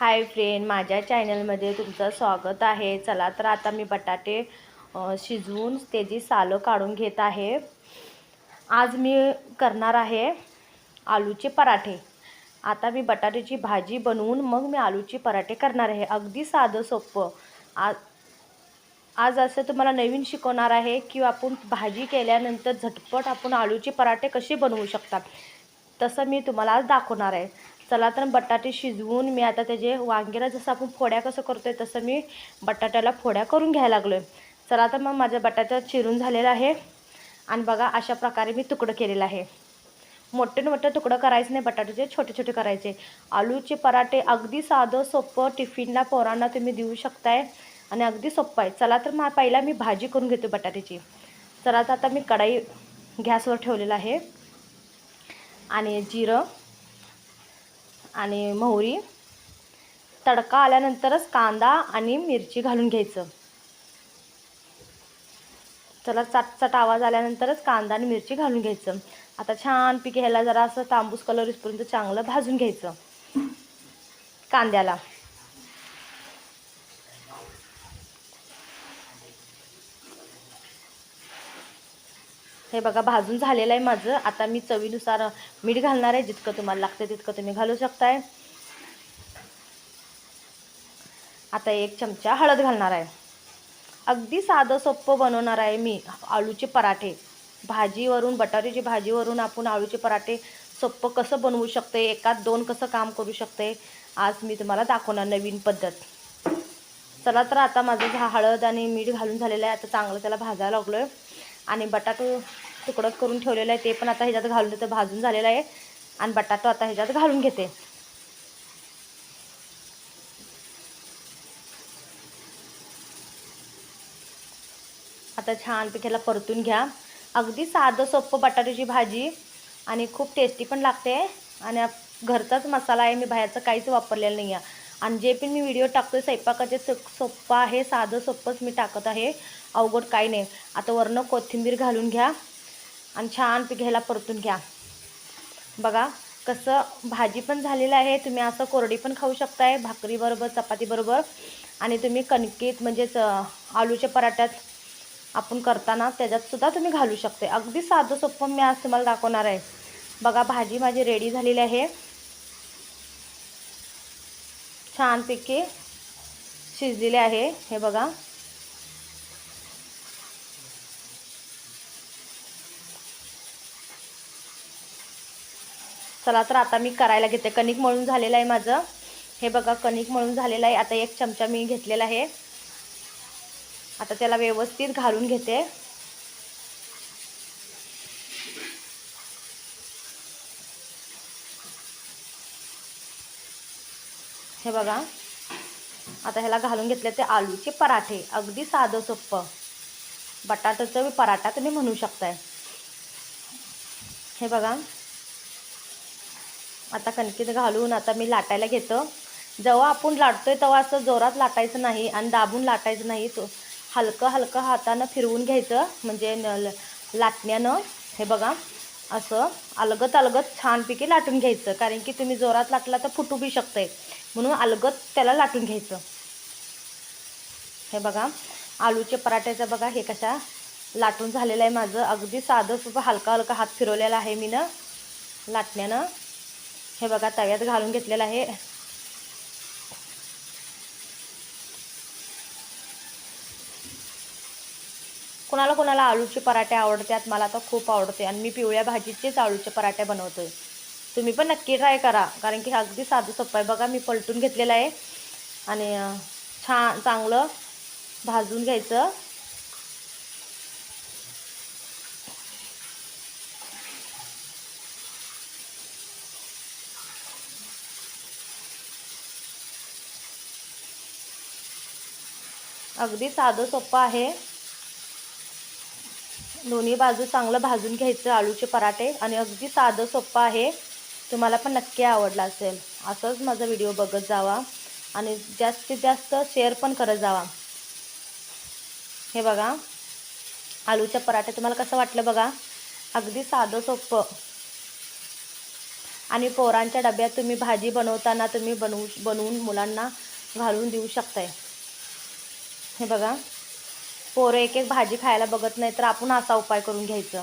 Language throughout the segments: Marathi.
हाय फ्रेंड माझ्या चॅनलमध्ये तुमचं स्वागत आहे. चला तर आता मी बटाटे शिजवून त्याची सालं काढून घेत आहे. आज मी करणार आहे आलूचे पराठे. आता मी बटाट्याची भाजी बनवून मग मी आलूचे पराठे करणार आहे. अगदी साधं सोपं. आज आज असं तुम्हाला नवीन शिकवणार आहे की आपण भाजी केल्यानंतर झटपट आपण आलूचे पराठे कसे बनवू शकतात. तसं मी तुम्हाला आज दाखवणार आहे. चला तर बटाटे शिजवून मी आता त्याचे वांग्याला जसं आपण फोड्या कसं करतो आहे तसं मी बटाट्याला फोड्या करून घ्यायला लागलो आहे चला तर मग माझ्या बटाटा चिरून झालेला आहे. आणि बघा अशा प्रकारे मी तुकडं केलेलं आहे. मोठे मोठे तुकडं करायचे नाही बटाट्याचे छोटे छोटे करायचे. आलूचे पराठे अगदी साधं सोपं टिफिनला पोरांना तुम्ही देऊ शकताय. आणि अगदी सोपं आहे. चला तर मग पहिला मी भाजी करून घेतो बटाट्याची. चला तर आता मी कढाई गॅसवर ठेवलेला आहे. आणि जिरं आणि मोहरी. तडका आल्यानंतरच कांदा आणि मिरची घालून घ्यायचं. चला चटचट आवाज आल्यानंतरच कांदा आणि मिरची घालून घ्यायचं. आता छानपैकी ह्याला जरा असं तांबूस कलर इसपर्यंत चांगलं भाजून घ्यायचं. कांद्याला. हे बघा भाजून झालेलं आहे माझं. आता मी चवीनुसार मीठ घालणार आहे. जितकं तुम्हाला लागतं तितकं तुम्ही घालू शकताय. आता एक चमचा हळद घालणार आहे. अगदी साधं सोपं बनवणार आहे मी आळूचे पराठे. भाजीवरून बटाट्याची भाजीवरून आपण आळूचे पराठे सोपं कसं बनवू शकते एकात दोन कसं काम करू शकते आज मी तुम्हाला दाखवणार नवीन पद्धत. चला तर आता माझं हळद आणि मीठ घालून झालेलं आहे. आता चांगलं त्याला भाजायला लागलो आहे आणि बटाटो तुकडं करून ठेवलेलं आहे ते पण आता ह्याच्यात घालून देतं भाजून झालेलं आहे. आणि बटाटो आता ह्याच्यात घालून घेते. आता छानपैकी ह्याला परतून घ्या. अगदी साधं सोपं बटाट्याची भाजी आणि खूप टेस्टी पण लागते. आणि घरचाच मसाला आहे मी बाहेरचं काहीच वापरलेलं नाही आहे आणि जे पण मी व्हिडिओ टाकतोय. स्वयंपाकाचे सोप्पं आहे साधं सोप्पंच मी टाकत आहे. अवघड काही नाही. आता वरनं कोथिंबीर घालून घ्या आणि छान घ्यायला परतून घ्या. बघा कसं भाजी पण झालेलं आहे. तुम्ही असं कोरडी पण खाऊ शकताय भाकरीबरोबर चपातीबरोबर आणि तुम्ही कणकीत म्हणजेच आलूच्या पराठ्यात आपण करताना त्याच्यातसुद्धा तुम्ही घालू शकते अगदी साधं सोपं मी आज तुम्हाला दाखवणार आहे. बघा भाजी माझी रेडी झालेली आहे. छानपैकी शिजलेले आहे. हे बघा. चला तर आता मी करायला घेते. कणिक मळून झालेलं आहे माझं. हे बघा कणिक मळून झालेलं आहे. आता एक चमचा मी घेतलेला आहे. आता त्याला व्यवस्थित घालून घेते. हे बघा. आता ह्याला घालून घेतले ते आलूचे पराठे. अगदी साधं सोप्पं. बटाट्याचं पराठा तुम्ही म्हणू शकताय. हे बघा. आता कणकीत घालून आता मी लाटायला घेतो. जेव्हा आपण लाटतोय तेव्हा असं जोरात लाटायचं नाही आणि दाबून लाटायचं नाही. तो हलकं हलकं हातानं फिरवून घ्यायचं. म्हणजे न ल- लाटण्यानं. हे बघा. असं अलगत अलगत छानपैकी लाटून घ्यायचं. कारण की तुम्ही जोरात लाटला तर फुटू बी शकतंय. म्हणून अलगत त्याला लाटून घ्यायचं. हे बघा आलूचे पराठ्याचं बघा हे कशा लाटून झालेलं आहे माझं. अगदी साधं सुद्धा हलका हलका हात फिरवलेला आहे मी ना लाटण्यानं. हे बघा तव्यात घालून घेतलेलं आहे. कुणाला कुणाला आळूचे पराठे आवडतात मला तर खूप आवडते. आणि मी पिवळ्या भाजीचेच आळूचे पराठे बनवतोय. तुम्ही पण नक्की ट्राय करा. कारण की अगदी साधं सोपं आहे. बघा मी पलटून घेतलेलं आहे. आणि छान चांगलं भाजून घ्यायचं. अगदी साधं सोपं आहे. दोन्ही बाजू चांगलं भाजून घ्यायचं आलूचे पराठे. आणि अगदी साधं सोपं आहे. तुम्हाला पण नक्की आवडला असेल. असंच माझा व्हिडिओ बघत जावा आणि जास्तीत जास्त शेअर पण करत जावा. हे बघा आलूचे पराठे तुम्हाला कसं वाटलं बघा? अगदी साधं सोपं. आणि पोरांच्या डब्यात तुम्ही भाजी बनवताना तुम्ही बनवू बनवून मुलांना घालून देऊ शकताय. हे बघा पोरं एक एक भाजी खायला बघत नाही तर आपण असा उपाय करून घ्यायचं.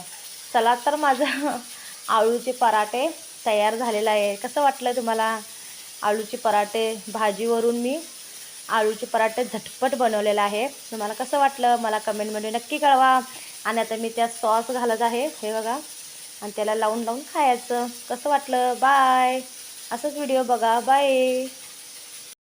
चला तर माझं आळूचे पराठे तयार झालेला आहे. कसं वाटलं तुम्हाला? आळूचे पराठे भाजीवरून मी आळूचे पराठे झटपट बनवलेलं आहे. तुम्हाला कसं वाटलं? मला कमेंटमध्ये नक्की कळवा. आणि आता मी त्यात सॉस घालत आहे. हे बघा. आणि त्याला लावून लावून खायचं. कसं वाटलं? बाय असंच व्हिडिओ बघा. बाय